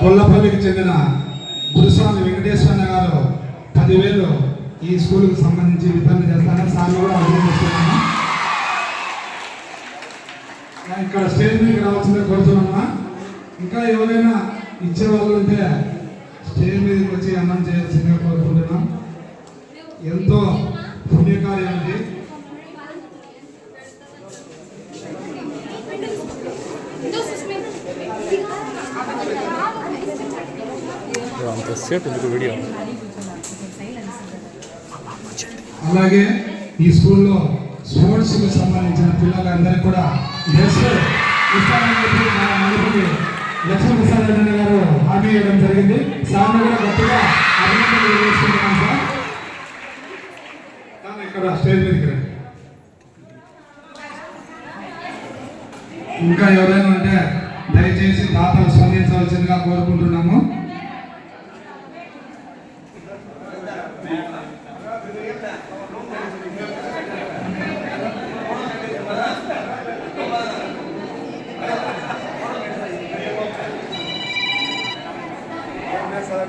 కొల్లపల్లికి చెందిన గురుస్వామి వెంకటేశ్వర గారు పదివేలు ఈ స్కూల్కి సంబంధించి వితరణ చేస్తారని సార్ కూడా అభినందిస్తున్నాను ఇక్కడ స్టేజ్ మీదకి రావాల్సిందే కోరుతున్నామా ఇంకా ఎవరైనా ఇచ్చే వాళ్ళు ఉంటే స్టేజ్ మీదకి వచ్చి అన్నం చేయాల్సిందిగా కోరుకుంటున్నాం. ఎంతో పుణ్యకార్యం ఇది అంతసేపు ఎందుకు వీడియో అలాగే ఈ స్కూల్లో స్పోర్ట్స్కు సంబంధించిన పిల్లలందరికీ కూడా డ్రెస్ ఇస్తామని చెప్పి చేయడం జరిగింది. గట్టిగా అభినందనలు సార్. ఇక్కడ స్టేజ్ మీదకి ఇంకా ఎవరైనా ఉంటే దయచేసి దాతలు స్పందించవలసిందిగా కోరుకుంటున్నాము. gracias.